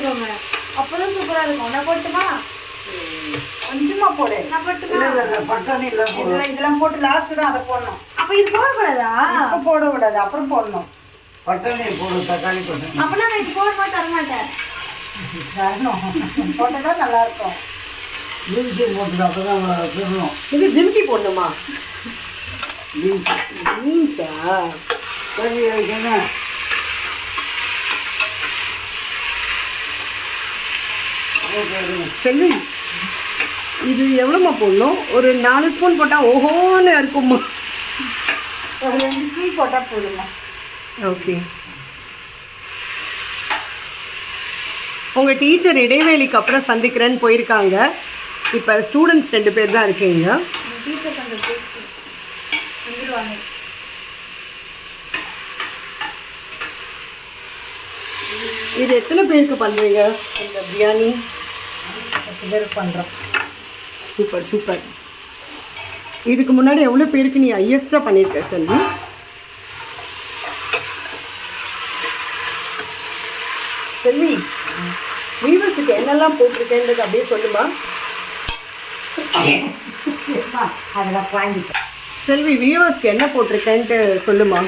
போட்டுக்கோங்க அப்பதான் சூப்பரா இருக்கும். நான் போட்டுமா? கொஞ்சமா போடு. நான் போட்டுமா? இதெல்லாம் போட்டு லாஸ்ட் தான் அதை போடணும். அப்ப இது போடக்கூடாதா? இப்போ போட விடாது அப்புறம் போடணும். பட்டாணி போடும் தக்காளி பட்டாணி அப்பனா நான் இது போடும்போது தர மாட்டேன் தரணும். போட்டால் நல்லா இருக்கும் பீன்ஸு போட்டுட்டு அப்போ தான் திருணும். இது ஜிமிக்கி போடணுமா? பீன்ஸ் மீன்ஸா சரி என்ன செல்வி இது எவ்வளோம்மா போடணும்? ஒரு நாலு ஸ்பூன் போட்டால் ஓஹோன்னு இருக்கும்மா ஒரு ரெண்டு ஸ்பூன் போட்டால் போதுமா ஓகே. உங்கள் டீச்சர் இடைவேளைக்கு அப்புறம் சந்திக்கிறேன்னு போயிருக்காங்க. இப்போ ஸ்டூடெண்ட்ஸ் ரெண்டு பேர் தான் இருக்கீங்க. டீச்சர் இது எத்தனை பேருக்கு பண்ணுறீங்க இந்த பிரியாணி? பண்ணுறோம் சூப்பர் சூப்பர். இதுக்கு முன்னாடி எவ்வளோ பேருக்கு நீ ஹையஸ்ட்டாக பண்ணியிருக்க செல்வி? செல்வி வீவர்ஸுக்கு என்னெல்லாம் போட்டிருக்கேன்றது அப்படியே சொல்லுமா? அதெல்லாம் வாங்கிட்டேன் செல்வி வியூவர்ஸ்க்கு என்ன போட்டிருக்கேன்ட்டு சொல்லுமா?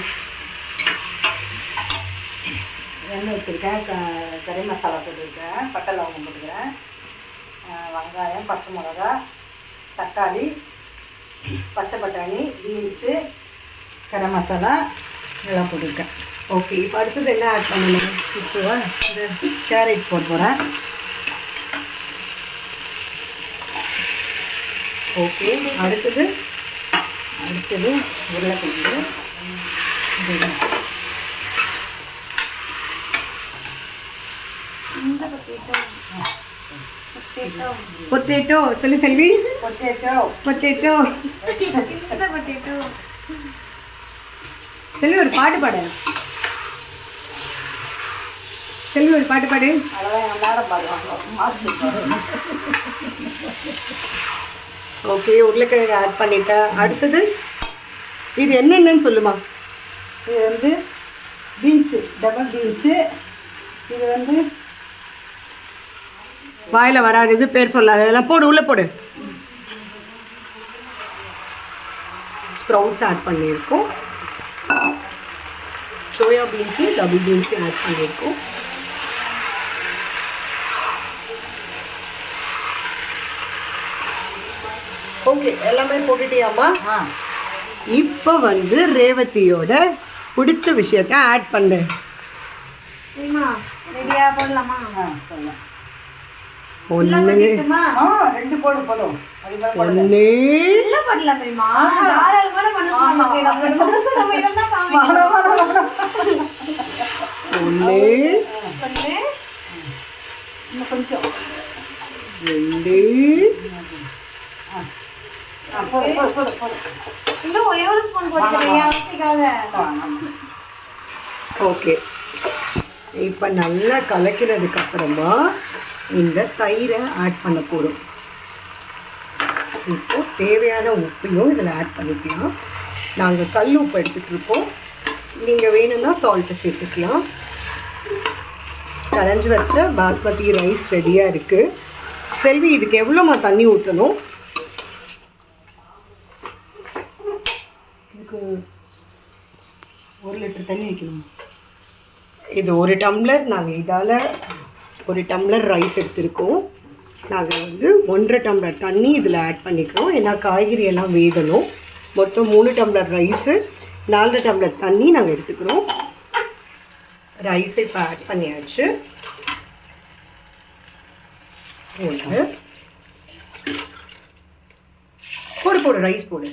எண்ணெய் வச்சுருக்கேன் கறி மசாலா போட்டுருக்கேன் பட்டை லவங்கம் போட்டுக்கிறேன். வெங்காயம் பச்சை மிளகா தக்காளி பச்சை பட்டாணி பீன்ஸு கரம் மசாலா இதெல்லாம் போட்டிருக்கேன். ஓகே இப்போ அடுத்தது என்ன ஆட் பண்ணணும்? இப்போ இந்த கேரட் போட போகிறேன் ஓகே அடுத்தது அடுத்தது உருளைக்கிழங்கு. இந்த பொட்டேட்டோ பொட்டேட்டோ சொல்லு Selvi. Potato potato potato Selvi ஒரு பாட்டு பாடு. செல்வி ஒரு பாட்டு பாடு. ஓகே உருளைக்கிழங்கு ஆட் பண்ணிட்டேன் அடுத்தது இது என்னென்னு சொல்லுமா? இது வந்து பீன்ஸு டபுள் பீன்ஸு இது வந்து வாயில் வராது இது பேர் சொல்லாது. அதெல்லாம் போடு உள்ளே போடு. ஸ்ப்ரவுட்ஸ் ஆட் பண்ணியிருக்கோம். Soya beans double beans add பண்ணியிருக்கோம். ஓகே எல்லாமே போட்டுட்டியாம்மா? ஆ. இப்போ வந்து ரேவதியோட பிடிச்ச விஷயத்த ஆட் பண்ணுறேன் சரிம்மா ரெடியா போடலாமா? சொல்லலாம் ஒன்று ரெண்டு போடு போதும். ஒன்று பண்ணலாம் தெரியுமா தாராளமான மனசு ஒன்று இன்னும் கொஞ்சம். ரெண்டு. இன்னும் ஒரே ஒரு ஸ்பூன் ஓகே. இப்போ நல்லா கலக்கிறதுக்கு அப்புறமா இந்த தயிரை ஆட் பண்ண போகிறோம் இப்போ தேவையான உப்பையும் இதில் ஆட் பண்ணிக்கலாம். நாங்கள் கல் உப்பு எடுத்துகிட்டு இருக்கோம். நீங்கள் வேணும்னா சால்ட்டு சேர்த்துக்கலாம். கரைஞ்சி வச்ச பாஸ்மதி ரைஸ் ரெடியாக இருக்குது செல்வி இதுக்கு எவ்வளோமா தண்ணி ஊற்றணும் இதுக்கு ஒரு லிட்டர் தண்ணி வைக்கணும்? இது ஒரு டம்ளர். நாங்கள் இதால் ஒரு டம்ளர் ரைஸ் எடுத்திருக்கோம். நாங்கள் வந்து ஒன்றரை டம்ளர் தண்ணி இதில் ஆட் பண்ணிக்கிறோம். ஏன்னா காய்கறி எல்லாம் வேகணும். மொத்தம் மூணு டம்ளர் ரைஸு நாலரை டம்ளர் தண்ணி நாங்கள் எடுத்துக்கிறோம். ரைஸ் இப்போ ஆட் பண்ணியாச்சு. ஒன்று போடு போடு ரைஸ் போடு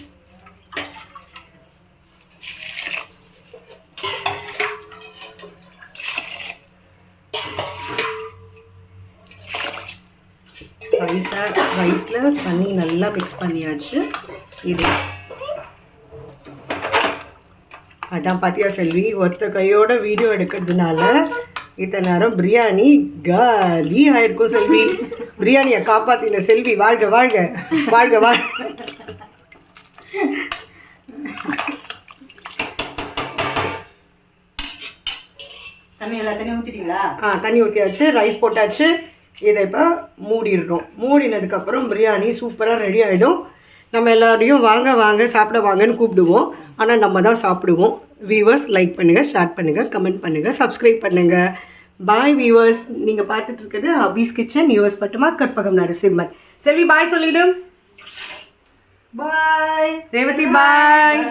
ரைஸை ரைஸில் தண்ணி நல்லா மிக்ஸ் பண்ணியாச்சு. இது. அதான் பார்த்தியா செல்வி ஒருத்த கையோட வீடியோ எடுக்கிறதுனால இத்தனை நேரம் பிரியாணி காலி ஆயிருக்கும் செல்வி. பிரியாணியை காப்பாத்தின செல்வி வாழ்க வாழ்க வாழ்க வாழ்க. தண்ணி எல்லா ஊற்றிட்டு ஊற்றிட்டீங்களா ஆ தண்ணி ஊற்றியாச்சு ரைஸ் போட்டாச்சு. இதை இப்போ மூடிடுறோம் மூடினதுக்கப்புறம் பிரியாணி சூப்பராக ரெடி ஆகிடும் நம்ம எல்லாரையும் வாங்க வாங்க சாப்பிட வாங்கன்னு கூப்பிடுவோம். ஆனால் நம்ம தான் சாப்பிடுவோம். வியூவர்ஸ் லைக் பண்ணுங்கள் ஷேர் பண்ணுங்கள் கமெண்ட் பண்ணுங்கள் சப்ஸ்கிரைப் பண்ணுங்கள் பாய் வியூவர்ஸ் நீங்கள் பார்த்துட்டு இருக்கிறது கிச்சன் யூஎஸ் பட்டுமா கற்பகம் நரசிம்மன். செல்வி பாய் சொல்லிடும். பாய் ரேவதி பாய்